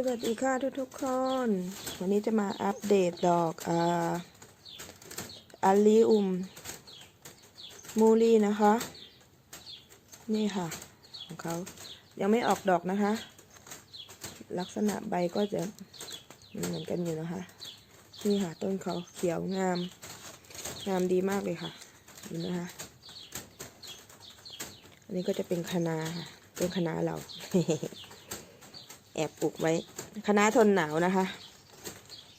สวัสดีค่ะทุกทุกๆคน วันนี้จะมาอัปเดตดอกอาอาลีอุม มูลีนะคะ นี่ค่ะ ของเขายังไม่ออกดอกนะคะ ลักษณะใบก็จะเหมือนกันอยู่นะคะ นี่ค่ะ ต้นเขาเขียวงาม งามดีมากเลยค่ะดูนะคะ อันนี้ก็จะเป็นคะนาค่ะ ต้นคะนาเรา แอบปลูกไว้คณะทนหนาวนะคะ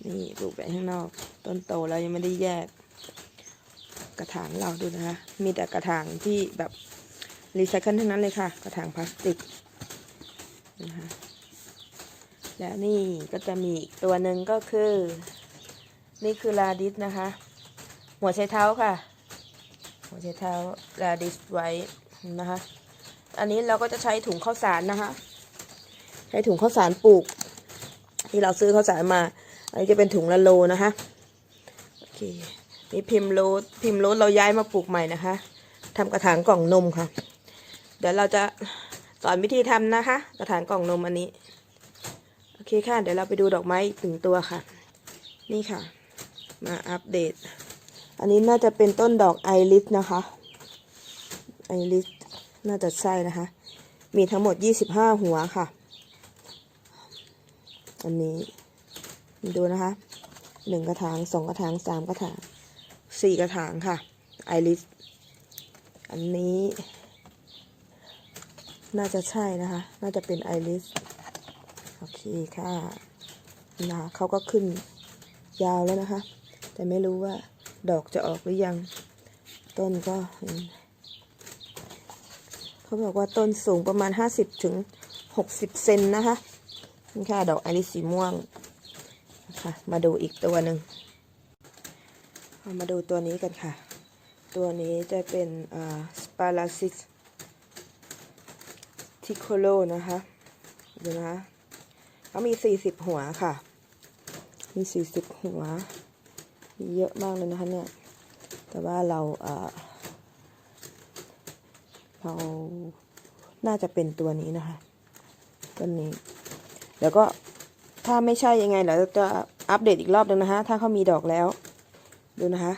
นี่ปลูกไว้ข้างนอก ต้นโตแล้วยังไม่ได้แยก กระถางเราดูนะคะ มีแต่กระถางที่แบบรีไซเคิลทั้งนั้นเลยค่ะ กระถางพลาสติกนะคะแล้วนี่ก็จะมีอีกตัวหนึ่งก็คือ นี่คือลาดิสนะคะ หัวไชเท้าค่ะ หัวไชเท้าลาดิสไว้นะคะ อันนี้เราก็จะใช้ถุงข้าวสารนะคะ ใช้ถุงข้าวสารปลูก ที่เราซื้อข้าวสารมา อันนี้จะเป็นถุงละโลนะคะโอเคนี่พิมพ์โรสพิมพ์โรสเราย้ายมาปลูกใหม่นะคะทำกระถางกล่องนมค่ะ เดี๋ยวเราจะสอนวิธีทำนะคะ กระถางกล่องนมอันนี้โอเคค่ะ เดี๋ยวเราไปดูดอกไม้อีกหนึ่งตัวค่ะ นี่ค่ะ มาอัปเดต อันนี้น่าจะเป็นต้นดอกไอริสนะคะไอริสน่าจะใช่นะคะ มีทั้งหมด 25 หัวค่ะ อันนี้ ดูนะคะหนึ่งกระถางสองกระถางสามกระถางสี่กระถางค่ะ ไอริส อันนี้ น่าจะใช่นะคะ น่าจะเป็นไอริส โอเคค่ะนะคะเขาก็ขึ้นยาวแล้วนะคะ แต่ไม่รู้ว่าดอกจะออกหรือยัง ต้นก็ เขาบอกว่าต้นสูงประมาณ50ถึง60เซนนะคะ นี่ค่ะดอกไอริสสีม่วงนะคะมาดูอีกตัวหนึ่งเอามาดูตัวนี้กันค่ะ ตัวนี้จะเป็นสปาราซิสทิโคโลนะคะดูนะคะเขามี 40 หัวค่ะ มี 40 หัว มีเยอะมากเลยนะคะเนี่ย แต่ว่าเราเเรา น่าจะเป็นตัวนี้นะคะต้นนี้ เดี๋ยวก็ถ้าไม่ใช่ยังไงเดี๋ยวจะอัปเดตอีกรอบหนึงนะคะ ถ้าเขามีดอกแล้ว ดูนะคะ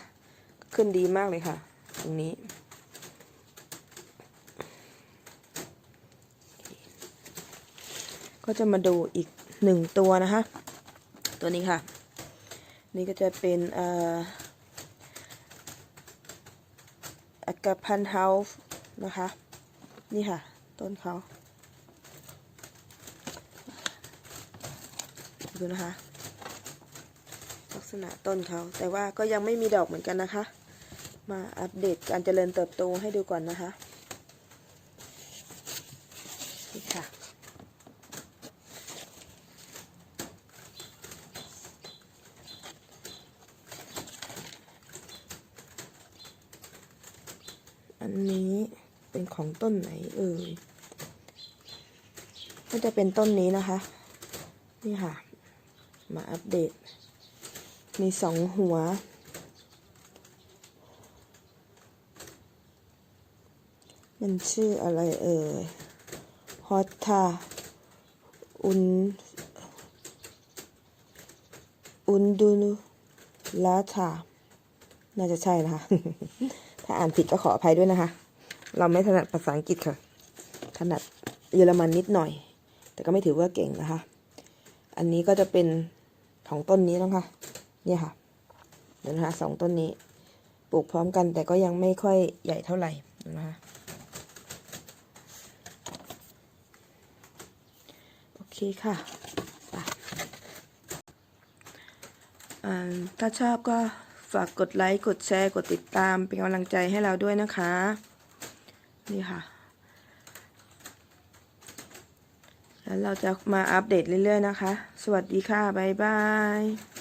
ขึ้นดีมากเลยค่ะ ตรงนี้ก็จะมาดูอีกหนึ่งตัวนะคะ ตัวนี้ค่ะ นี่ก็จะเป็นอ่ออากาพันเฮาส์นะคะ นี่ค่ะ ต้นเขา ดูนะคะ ลักษณะต้นเขาแต่ว่าก็ยังไม่มีดอกเหมือนกันนะคะ มาอัปเดตการเจริญเติบโตให้ดูก่อนนะคะนี่ค่ะอันนี้เป็นของต้นไหนเอ่ย ก็จะเป็นต้นนี้นะคะ นี่ค่ะ มาอัปเดต มีสองหัว มันชื่ออะไรเอ่ยฮอตทาอุนอุนดูนลาทาน่าจะใช่นะคะ ถ้าอ่านผิดก็ขออภัยด้วยนะคะ เราไม่ถนัดภาษาอังกฤษค่ะ ถนัดเยอรมันนิดหน่อย แต่ก็ไม่ถือว่าเก่งนะคะ อันนี้ก็จะเป็น ของต้นนี้นะคะเนี่ยค่ะ เดี๋ยวนะคะสองต้นนี้ ปลูกพร้อมกันแต่ก็ยังไม่ค่อยใหญ่เท่าไหร่นะคะโอเคค่ะถ้าชอบก็ฝากกดไลค์ กดแชร์ กดติดตาม เป็นกำลังใจให้เราด้วยนะคะ นี่ค่ะ แล้วเราจะมาอัปเดตเรื่อยๆนะคะ สวัสดีค่ะ บ๊ายบาย